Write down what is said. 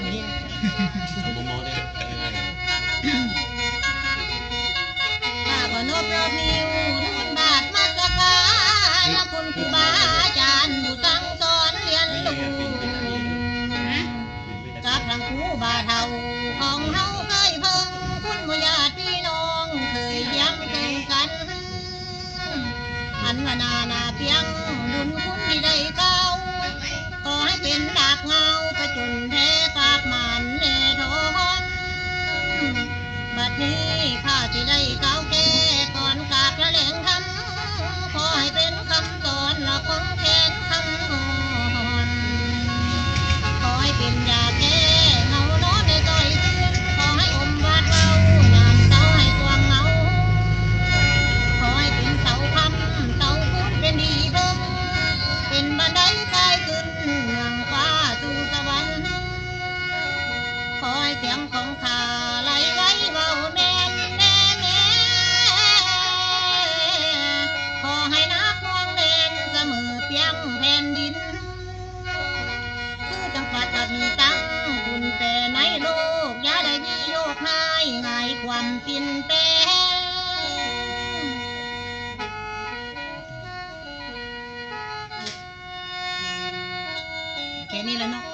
เอาบ่มอได้เออข้าก็นบรอบนิ้วทุนบาทมาสการะคุณครูบาอาจารย์ผู้สั่งสอนเรียนรู้กับทางครูบาเฒ่าของเฮาเคยเพิ่งคุณบ่ญาติพี่น้องเคยยี่ยมเกินกันอันว่านานาเพียงบุญคุณที่ได้ ข้าที่ได้ก้าวแก่ก่อนกาบละแหลงคำขอให้เป็นคำสอนละของแทนคำอ่อนขอให้เป็นยาแก้เงานอนในซอยคืนขอให้อมบาดเบายามเศร้าให้ตัวเหงาขอให้เป็นเสาคำเสาพุทธเป็นดีเพิ่งเป็นบันไดกายขึ้นเมืองฟ้าสู่สวรรค์ขอให้เสียงของข้า เสียงแผ่นดิน คือจังหวัดตัดมีตั้งคุณแต่ในโลกอย่าได้มีโยกหายง่ายความปินแปรแค่นี้แล้วเนาะ